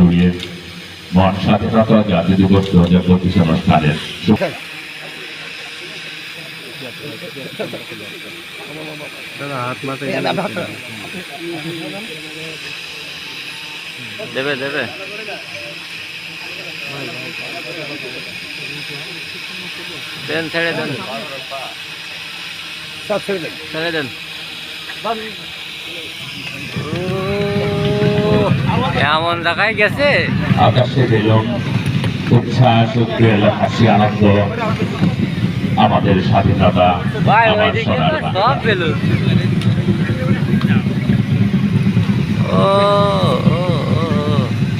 উড়িয়ে মহান স্বাধীনতা জাতীয় দিবস দু হাজার পঁচিশ অনুষ্ঠানের দেবে দেবে। দেন ছেড়ে দেন। ছেড়ে দেন। এমন জায়গায় গেছে? আকাশে বেলুন উচ্ছ্বাস উদ্বেল হাসি আনন্দ আমাদের স্বাধীনতা আমার সোনার বাংলা।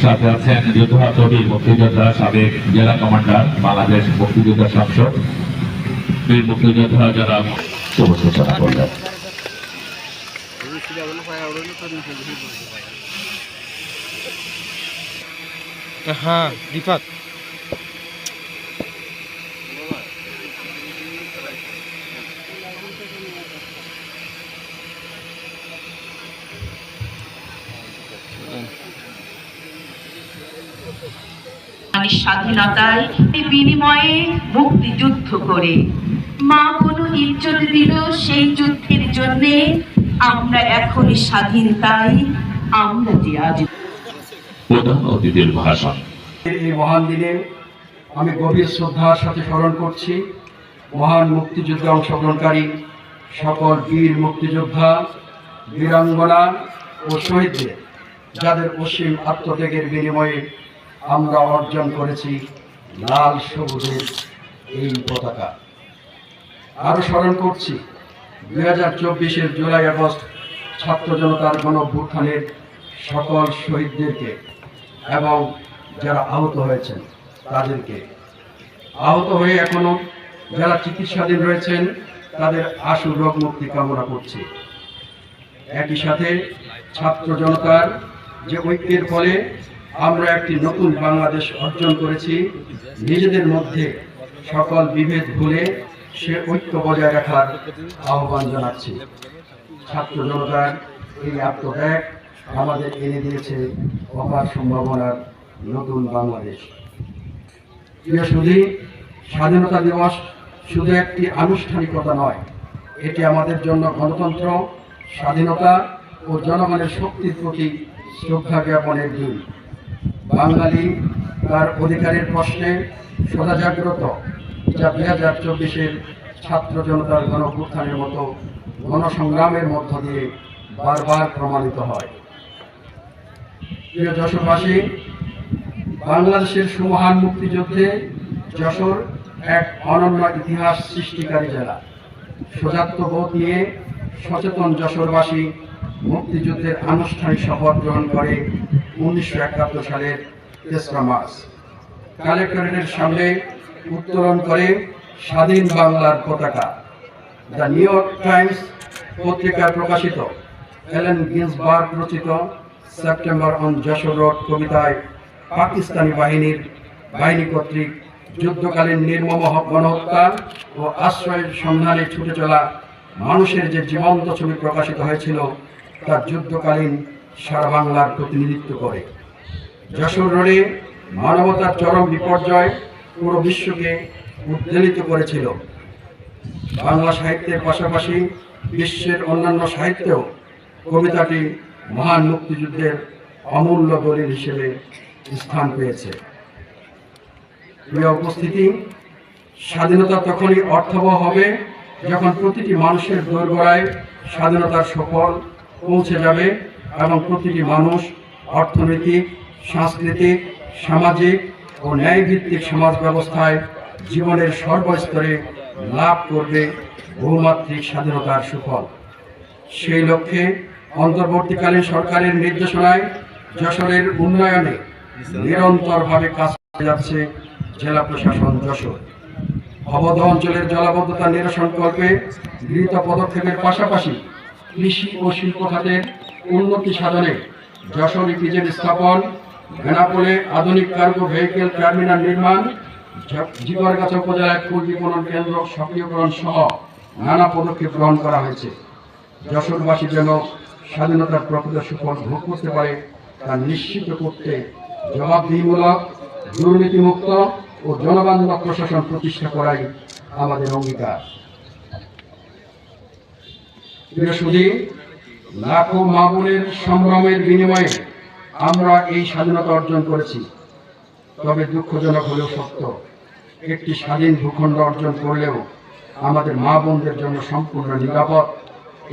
সাথে আছেন যোদ্ধা কবি মুক্তিযোদ্ধা সাবেক জেলা কমান্ডার বাংলাদেশ মুক্তিযোদ্ধা সংসদ। বীর মুক্তিযোদ্ধা যারা শুভ সূচনা করলেন হ্যাঁ দীপক। স্বাধীনতায় বিনিময়ে মুক্তিযুদ্ধ করে। মা কোনো ইজ্জত দিল সেই যুদ্ধের জন্যে। আমরা এখনই স্বাধীন, তাই আমরা যে প্রধান অতিথির ভাষণ এই মহান দিনে আমি গভীর শ্রদ্ধার সাথে স্মরণ করছি। মহান মুক্তিযুদ্ধে অংশগ্রহণকারী সকল বীর মুক্তিযোদ্ধা বীরাঙ্গনা ও শহীদদের, যাদের অসীম আত্মত্যাগের বিনিময়ে আমরা অর্জন করেছি লাল সবুজের এই পতাকা। আরও স্মরণ করছি, দুই হাজার চব্বিশের জুলাই আগস্ট ছাত্র জনতার গণভ্যুত্থানের সকল শহীদদেরকে এবং যারা আহত হয়েছেন, তাদেরকে। আহত হয়ে এখনও যারা চিকিৎসাধীন রয়েছেন, তাদের আশু রোগ মুক্তি কামনা করছি। একই সাথে ছাত্র জনতার যে ঐক্যের ফলে আমরা একটি নতুন বাংলাদেশ অর্জন করেছি, নিজেদের মধ্যে সকল বিভেদ ভুলে সে ঐক্য বজায় রাখার আহ্বান জানাচ্ছি। ছাত্র জনতার এই আত্মত্যাগ আমাদের এনে দিয়েছে অপার সম্ভাবনার নতুন বাংলাদেশ। প্রিয় সুধী, স্বাধীনতা দিবস শুধু একটি আনুষ্ঠানিকতা নয়, এটি আমাদের জন্য গণতন্ত্র, স্বাধীনতা ও জনগণের শক্তির প্রতি শ্রদ্ধা জ্ঞাপনের দিন। বাঙালি তার অধিকারের প্রশ্নে সদা জাগ্রত, যা দুই হাজার চব্বিশের ছাত্র জনতার গণভ্যুত্থানের মতো গণসংগ্রামের মধ্য দিয়ে বারবার প্রমাণিত হয়। প্রিয় যশোরবাসী, বাংলাদেশের সুমহান মুক্তিযুদ্ধে যশোর এক অনন্য ইতিহাস সৃষ্টিকারী জেলা। সোজাত্ম বোধ নিয়ে সচেতন যশোরবাসী মুক্তিযুদ্ধের আনুষ্ঠানিক শপথ গ্রহণ করে উনিশশো একাত্তর সালের তেসরা মার্চ। কালেক্টরেটের সামনে উত্তোলন করে স্বাধীন বাংলার পতাকা। দ্য নিউ ইয়র্ক টাইমস পত্রিকায় প্রকাশিত, এলেন গিন্সবার্গ রচিত সেপ্টেম্বর অন যশোর রোড কবিতায় পাকিস্তানি বাহিনীর বাহিনী কর্তৃক যুদ্ধকালীন নির্মম গণহত্যা ও আশ্রয়ের সন্ধানে ছুটে চলা মানুষের যে জীবন্ত ছবি প্রকাশিত হয়েছিল তা যুদ্ধকালীন সারা বাংলার প্রতিনিধিত্ব করে। যশোর রোডে মানবতার চরম বিপর্যয় পুরো বিশ্বকে উদ্বেলিত করেছিল। বাংলা সাহিত্যের পাশাপাশি বিশ্বের অন্যান্য সাহিত্যেও কবিতাটি মহান মুক্তিযুদ্ধের অমূল্য দলিল হিসেবে স্থান পেয়েছে। উপস্থিতি, স্বাধীনতা তখনই অর্থবহ হবে যখন প্রতিটি মানুষের দোরগোড়ায় স্বাধীনতার সফল পৌঁছে যাবে এবং প্রতিটি মানুষ অর্থনৈতিক, সাংস্কৃতিক, সামাজিক ও ন্যায়ভিত্তিক সমাজ ব্যবস্থায় জীবনের সর্বস্তরে লাভ করবে বহুমাত্রিক স্বাধীনতার সুফল। সেই লক্ষ্যে অন্তর্বর্তীকালীন সরকারের নির্দেশনায় যশোরের উন্নয়নে নিরন্তরভাবে কাজ করে যাচ্ছে জেলা প্রশাসন যশোর। অবধ অঞ্চলের জলাবদ্ধতা নিরসনকল্পে গৃহীত পদক্ষেপের পাশাপাশি কৃষি ও শিল্প খাতের উন্নতি সাধনে যশোর ইপিজেড স্থাপন, বেনাপোলে আধুনিক কার্গো ভেহিকেল টার্মিনাল নির্মাণ জিগরগাছা উপজেলায় ফুল বিপণন কেন্দ্র সক্রিয়করণ সহ নানা পদক্ষেপ গ্রহণ করা হয়েছে। যশোরবাসী যেন স্বাধীনতার প্রকৃত সুফল ভোগ করতে পারে তা নিশ্চিত করতে জবাবদিহিমূলক, দুর্নীতিমুক্ত ও জনবান্ধব প্রশাসন প্রতিষ্ঠা করাই আমাদের অঙ্গীকার। লাখো মামুনের সংগ্রামের বিনিময়ে আমরা এই স্বাধীনতা অর্জন করেছি। তবে দুঃখজনক হলেও সত্য, একটি স্বাধীন ভূখণ্ড অর্জন করলেও আমাদের মা বোনদের জন্য সম্পূর্ণ নিরাপদ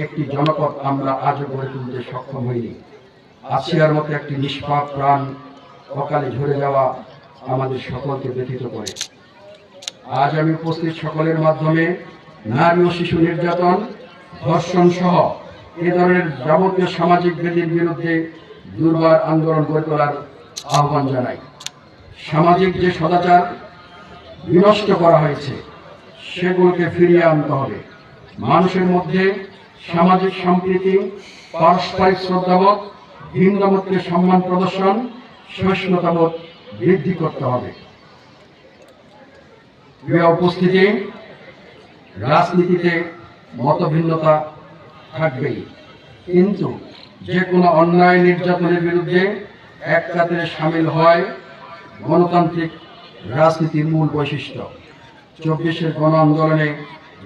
একটি জনপদ আমরা আজও গড়ে তুলতে সক্ষম হইনি। আসিয়ার মতো একটি নিষ্পাপ প্রাণ অকালে ঝরে যাওয়া আমাদের সকলকে ব্যথিত করে। আজ আমি উপস্থিত সকলের মাধ্যমে নারী ও শিশু নির্যাতন, ধর্ষণ সহ এ ধরনের যাবতীয় সামাজিক বেদির বিরুদ্ধে দুর্বার আন্দোলন গড়ে তোলার আহ্বান জানাই। সামাজিক যে সদাচার বিনষ্ট করা হয়েছে, সেগুলোকে ফিরিয়ে আনতে হবে। মানুষের মধ্যে সামাজিক সম্প্রীতি, পারস্পরিক শ্রদ্ধাবোধ ভিন্নমতকে সম্মান প্রদর্শন, সহিষ্ণুতাবোধ বৃদ্ধি করতে হবে। উপস্থিতি, রাজনীতিতে মতভিন্নতা থাকবেই। কিন্তু যে কোনো অন্যায় নির্যাতনের বিরুদ্ধে এক কাতারে সামিল হয় গণতান্ত্রিক রাজনীতির মূল বৈশিষ্ট্য। চব্বিশের গণ আন্দোলনে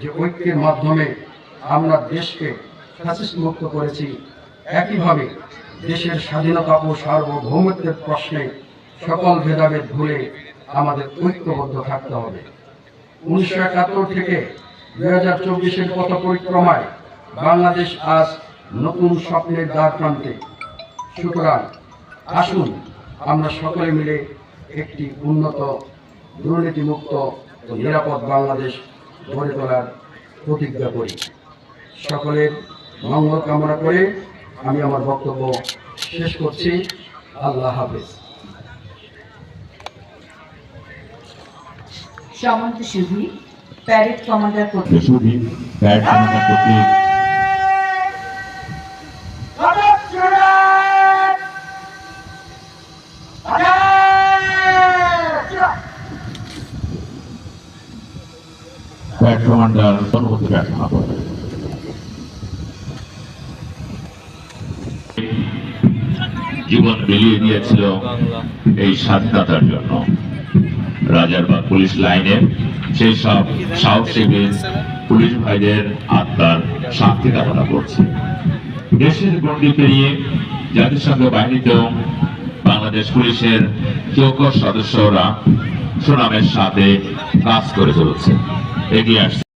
যে ঐক্যের মাধ্যমে আমরা দেশকে ফ্যাসিস্ট মুক্ত করেছি। একইভাবে দেশের স্বাধীনতা ও সার্বভৌমত্বের প্রশ্নে সকল ভেদাভেদ ভুলে আমাদের ঐক্যবদ্ধ থাকতে হবে। উনিশশো একাত্তর থেকে দুই হাজার চব্বিশের পথ পরিক্রমায় বাংলাদেশ আজ নতুন স্বপ্নের দ্বার প্রান্তে সুতরাং আসুন আমরা সকলে মিলে একটি উন্নত, দুর্নীতিমুক্ত ও নিরাপদ বাংলাদেশ গড়ে তোলার প্রতিজ্ঞা করি। সকলের মঙ্গল কামনা করে আমি আমার বক্তব্য শেষ করছি। আল্লাহ হাফেজ। সমন্ত সুধী প্যারেড কমান্ডার কর্তৃক। সুধী ব্যাট কমান্ডার কর্তৃক। ব্যাট কমান্ডার জীবন বিলিয়ে দিয়েছিল এই স্বাধীনতার জন্য। রাজারবাগ পুলিশ লাইনে সেই সব সাহসী পুলিশ ভাইদের আত্মার শান্তি কামনা করছে। দেশের গণ্ডি পেরিয়ে জাতিসংঘ বাহিনীতেও বাংলাদেশ পুলিশের চৌকস সদস্যরা সুনামের সাথে কাজ করে চলেছে। এগিয়ে আসছে।